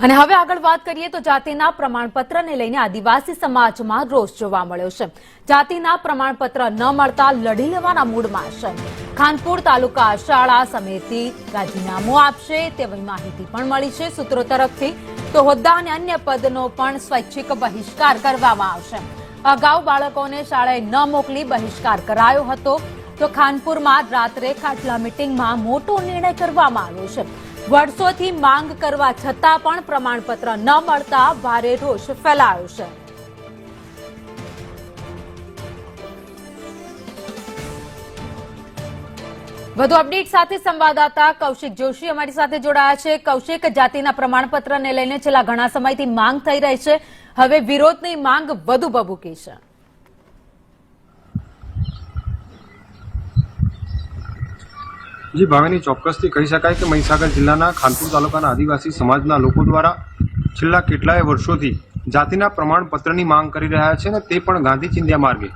અને હવે આગળ વાત કરીએ તો જાતિના પ્રમાણપત્રને લઈને આદિવાસી સમાજમાં રોષ જોવા મળ્યો છે. જાતિના પ્રમાણપત્ર ન મળતા લડી લેવાના મૂડમાં છે. ખાનપુર તાલુકા શાળા સમિતિ રાજીનામું આપશે, તેવી માહિતી પણ મળી છે સૂત્રો તરફથી. તો હોદ્દા અને અન્ય પદનો પણ સ્વૈચ્છિક બહિષ્કાર કરવામાં આવશે. અગાઉ બાળકોને શાળાએ ન મોકલી બહિષ્કાર કરાયો હતો. તો ખાનપુરમાં રાત્રે ખાટલા મિટિંગમાં મોટો નિર્ણય કરવામાં આવ્યો છે. વર્ષોથી માંગ કરવા છતાં પણ પ્રમાણપત્ર ન મળતા ભારે રોષ ફેલાયો છે. વધુ અપડેટ સાથે સંવાદદાતા કૌશિક જોશી અમારી સાથે જોડાયા છે. કૌશિક, જાતિના પ્રમાણપત્રને લઈને છેલ્લા ઘણા સમયથી માંગ થઈ રહી છે. હવે વિરોધની માંગ વધુ ભભૂકી છે. જી, ભાવેની ચોક્કસથી કહી શકાય કે મહીસાગર જિલ્લાના ખાનપુર તાલુકાના આદિવાસી સમાજના લોકો દ્વારા છેલ્લા કેટલાય વર્ષોથી જાતિના પ્રમાણપત્રની માંગ કરી રહ્યા છે અને તે પણ ગાંધી ચિંધ્યા માર્ગે.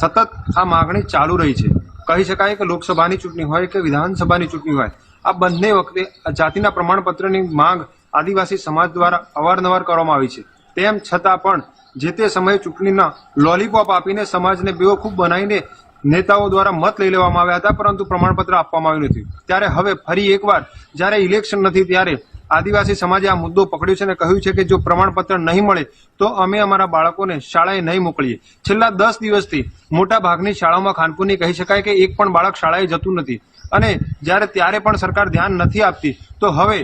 સતત આ માગણી ચાલુ રહી છે. કહી શકાય કે લોકસભાની ચૂંટણી હોય કે વિધાનસભાની ચૂંટણી હોય, આ બંને વખતે આ જાતિના પ્રમાણપત્રની માંગ આદિવાસી સમાજ દ્વારા અવારનવાર કરવામાં આવી છે. તેમ છતાં પણ જે તે સમયે ચૂંટણીના લોલીપોપ આપીને સમાજને બેવકૂફ બનાવીને નેતાઓ દ્વારા મત લઈ લેવામાં આવ્યા હતા, પરંતુ પ્રમાણપત્ર આપવામાં આવ્યું નથી. ત્યારે હવે ફરી એકવાર, જ્યારે ઇલેક્શન નથી, ત્યારે આદિવાસી સમાજે આ મુદ્દો પકડ્યો છે અને કહ્યું છે કે જો પ્રમાણપત્ર નહીં મળે, તો અમે અમારા બાળકોને શાળાએ નહીં મોકલીએ. છેલ્લા દસ દિવસથી મોટા ભાગની શાળાઓમાં ખાનપુરની કહી શકાય કે એક પણ બાળક શાળાએ જતું નથી. અને જ્યારે, ત્યારે પણ સરકાર ધ્યાન નથી આપતી, તો હવે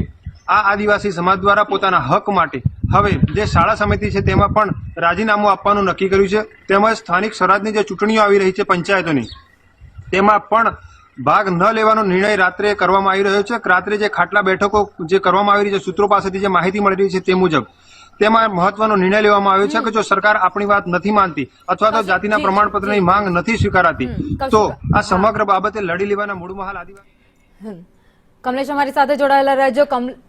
આ આદિવાસી સમાજ દ્વારા પોતાના હક માટે. હવે જે શાળા સમિતિ છે તેમાં પણ રાજીનામું આપવાનું નક્કી કર્યું છે. તેમજ સ્થાનિક સ્વરાજની જે ચૂંટણીઓ આવી રહી છે પંચાયતોની તેમાં પણ ભાગ ન લેવાનો નિર્ણય રાત્રે કરવામાં આવી રહ્યો છે. રાત્રે જે ખાટલા બેઠકો જે કરવામાં આવી રહી છે સૂત્રો પાસેથી જે માહિતી મળી રહી છે તે મુજબ તેમાં મહત્વનો નિર્ણય લેવામાં આવ્યો છે કે જો સરકાર આપણી વાત નથી માનતી અથવા તો જાતિના પ્રમાણપત્રની માંગ નથી સ્વીકારાતી તો આ સમગ્ર બાબતે લડી લેવાના મૂળમાં હાલ આદિવાસી. કમલેશ અમારી સાથે જોડાયેલા રહેજો. કમ કમ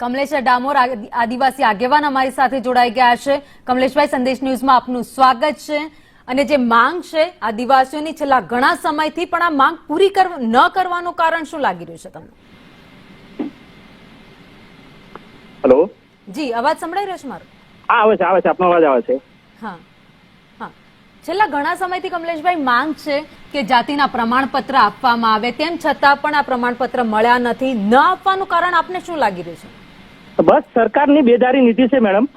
કમલેશ ડામોર આદિવાસી આગેવાન અમારી સાથે જોડાઈ ગયા છે. કમલેશભાઈ સંદેશ ન્યૂઝમાં આપનું સ્વાગત છે. અને જે માંગ છે આદિવાસીઓની છેલ્લા ઘણા સમયથી પણ આ માંગ પૂરી ન કરવાનું કારણ શું લાગી રહ્યું છે તમને? હેલો? જી અવાજ સંભળાઈ રહ્યો છે મારો? હા આવે છે આવે છે. આપનો અવાજ આવે છે. હા હા. છેલ્લા ઘણા સમયથી કમલેશભાઈ માંગ છે કે જાતિના પ્રમાણપત્ર આપવામાં આવે. તેમ છતાં પણ આ પ્રમાણપત્ર મળ્યા નથી. ન આપવાનું કારણ આપને શું લાગી રહ્યું છે? બસ, સરકારની બેદારી નીતિ છે, મેડમ.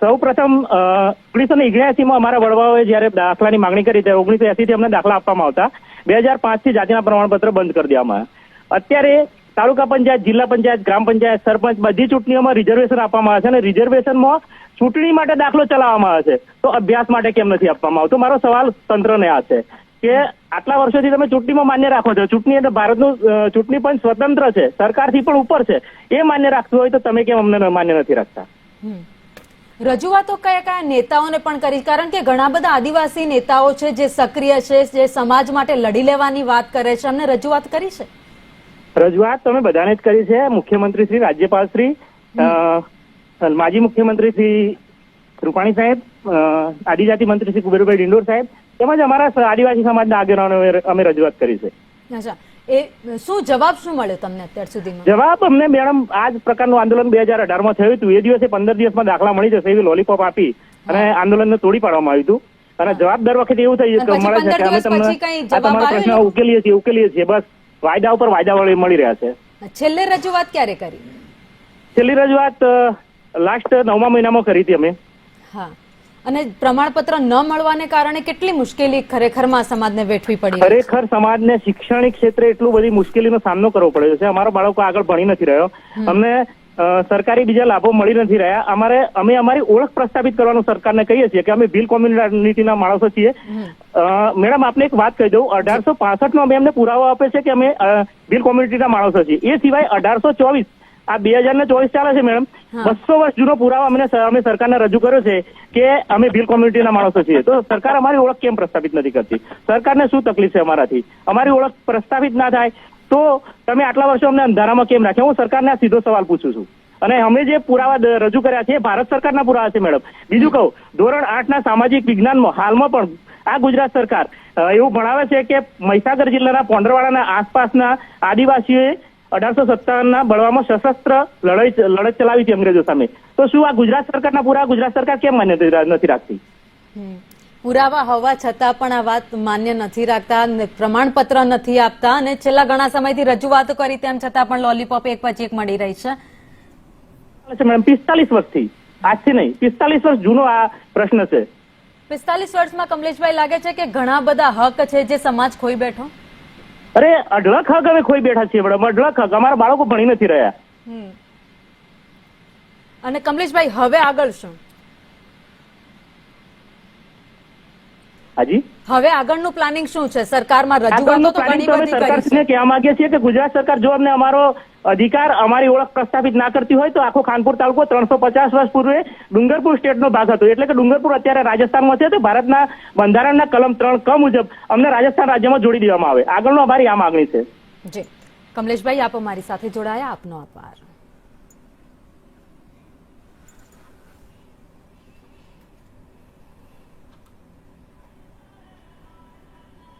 સૌ પ્રથમ ઓગણીસો ને માં અમારા વડવાઓએ જયારે દાખલાની માંગણી કરી ત્યારે ઓગણીસો એસી થી અમને દાખલા આપવામાં આવતા. બે હજાર પાંચથી જાતિના પ્રમાણપત્ર બંધ કરી દેવામાં અત્યારે તાલુકા પંચાયત, જિલ્લા પંચાયત, ગ્રામ પંચાયત, સરપંચ બધી ચૂંટણીઓમાં રિઝર્વેશન આપવામાં આવે છે અને રિઝર્વેશનમાં ચૂંટણી માટે દાખલો ચલાવવામાં આવે છે. તો અભ્યાસ માટે કેમ નથી આપવામાં આવતો? મારો સવાલ તંત્રને આ છે કે આટલા વર્ષોથી તમે ચૂંટણીમાં માન્ય રાખો છો. ચૂંટણી એટલે ભારતનું ચૂંટણી પણ સ્વતંત્ર છે. સરકારથી પણ ઉપર છે. એ માન્ય રાખતું હોય તો તમે કેમ અમને માન્ય નથી રાખતા? રજૂઆતો કયા કયા નેતાઓને પણ કરી? કારણ કે ઘણા બધા આદિવાસી નેતાઓ છે જે સક્રિય છે જે સમાજ માટે લડી લેવાની વાત કરે છે. અમને રજૂઆત કરી છે? રજૂઆત તમે બધાને જ કરી છે. મુખ્યમંત્રી શ્રી રાજ્યપાલ શ્રી માજી મુખ્યમંત્રી શ્રી રૂપાણી સાહેબ આદિજાતિ મંત્રી શ્રી કુબેરભાઈ ડિંડોર સાહેબ તેમજ અમારા આદિવાસી સમાજના આગેવાનો અમે રજૂઆત કરી છે. એ શું જવાબ શું મળ્યો તમને અત્યાર સુધીમાં જવાબ અમને મેડમ આ જ પ્રકારનું આંદોલન બે હજાર અઢારમાં થયું હતું. એ દિવસે પંદર દિવસમાં દાખલા મળી જશે એવી લોલીપોપ આપી અને આંદોલનને તોડી પાડવામાં આવ્યું હતું. અને જવાબ દર વખતે એવું થઈ અને મળે છે કે 15 અમે તમને તમારા પ્રશ્ન? ઉકેલીએ છીએ ઉકેલીએ છીએ. બસ વાયદા ઉપર વાયદા મળી રહ્યા છે. છેલ્લે રજૂઆત ક્યારે કરી? છેલ્લી રજૂઆત લાસ્ટ નવમા મહિનામાં કરી હતી અમે. હા. અને પ્રમાણપત્ર ન મળવાને કારણે કેટલી મુશ્કેલી ખરેખરમાં સમાજને વેઠવી પડી? ખરેખર સમાજને શિક્ષણિક ક્ષેત્રે એટલું બધી મુશ્કેલીનો સામનો કરવો પડ્યો છે. અમારો બાળકો આગળ ભણી નથી રહ્યો. અમને સરકારી બીજા લાભો મળી નથી રહ્યા. અમારે અમે અમારી ઓળખ પ્રસ્થાપિત કરવાનું સરકારને કહીએ છીએ કે અમે ભીલ કોમ્યુનિટીના માણસો છીએ. મેડમ આપને એક વાત કહી દઉં. અઢારસો પાસઠ નો અમે એમને પુરાવો આપે છે કે અમે ભીલ કોમ્યુનિટીના માણસો છીએ. એ સિવાય અઢારસો ચોવીસ આ બે હજાર ને ચોવીસ ચાલે છે મેડમ. બસો વર્ષ જૂનો પુરાવો અમને અમે સરકારને રજૂ કર્યો છે કે અમે ભીલ કોમ્યુનિટીના માણસો છીએ. તો સરકાર અમારી ઓળખ કેમ પ્રસ્થાપિત નથી કરતી? સરકારને શું તકલીફ છે અમારાથી? અમારી ઓળખ પ્રસ્થાપિત ના થાય તો તમે આટલા વર્ષો અમને અંધારામાં કેમ રાખ્યા હું સરકારને આ સીધો સવાલ પૂછું છું. અને અમે જે પુરાવા રજૂ કર્યા છે એ ભારત સરકારના પુરાવા છે મેડમ બીજું કહું ધોરણ આઠના સામાજિક વિજ્ઞાનમાં હાલમાં પણ આ ગુજરાત સરકાર એવું ભણાવે છે કે મહીસાગર જિલ્લાના પોંડરવાડાના આસપાસના આદિવાસીઓએ અઢારસો સત્તાવનના બળવામાં સશસ્ત્ર લડાઈ લડત ચલાવી છે અંગ્રેજો સામે. તો શું આ ગુજરાત સરકારના પુરાવા ગુજરાત સરકાર કેમ માન્ય નથી રાખતી? પુરાવા હોવા છતાં પણ આ વાત માન્ય નથી રાખતા પ્રમાણપત્ર નથી આપતા અને છેલ્લા ઘણા સમયથી રજૂઆતો કરી તેમ છતાં પણ લોલીપોપ એક પછી એક મળી રહી છે. છે મેડમ પિસ્તાલીસ વર્ષથી? આજથી નહીં પિસ્તાલીસ વર્ષ જૂનો આ પ્રશ્ન છે. પિસ્તાલીસ વર્ષમાં કમલેશભાઈ લાગે છે કે ઘણા બધા હક છે જે સમાજ ખોઈ બેઠો? અરે અઢળક હક અમે ખોઈ બેઠા છીએ મેડમ અઢળક હક અમારા બાળકો ભણી નથી રહ્યા. અને કમલેશભાઈ, હવે આગળ શું? હાજી? હવે આગળનું પ્લાનિંગ શું છે? સરકારમાં રજૂઆતો તો ઘણી બધી કરી છે. કહેવા માંગીએ છીએ કે ગુજરાત સરકાર જો અમને અમારો અધિકાર અમારી ઓળખ પ્રસ્થાપિત ના કરતી હોય તો આખો ખાનપુર તાલુકો ત્રણસો પચાસ વર્ષ પૂર્વે ડુંગરપુર સ્ટેટનો ભાગ હતો. એટલે કે ડુંગરપુર અત્યારે રાજસ્થાનમાં છે તો ભારતના બંધારણના કલમ ત્રણ ક મુજબ અમને રાજસ્થાન રાજ્યમાં જોડી દેવામાં આવે. આગળનો અમારી આ માંગણી છે. જી. કમલેશભાઈ આપ અમારી સાથે જોડાયા. આપનો આભાર.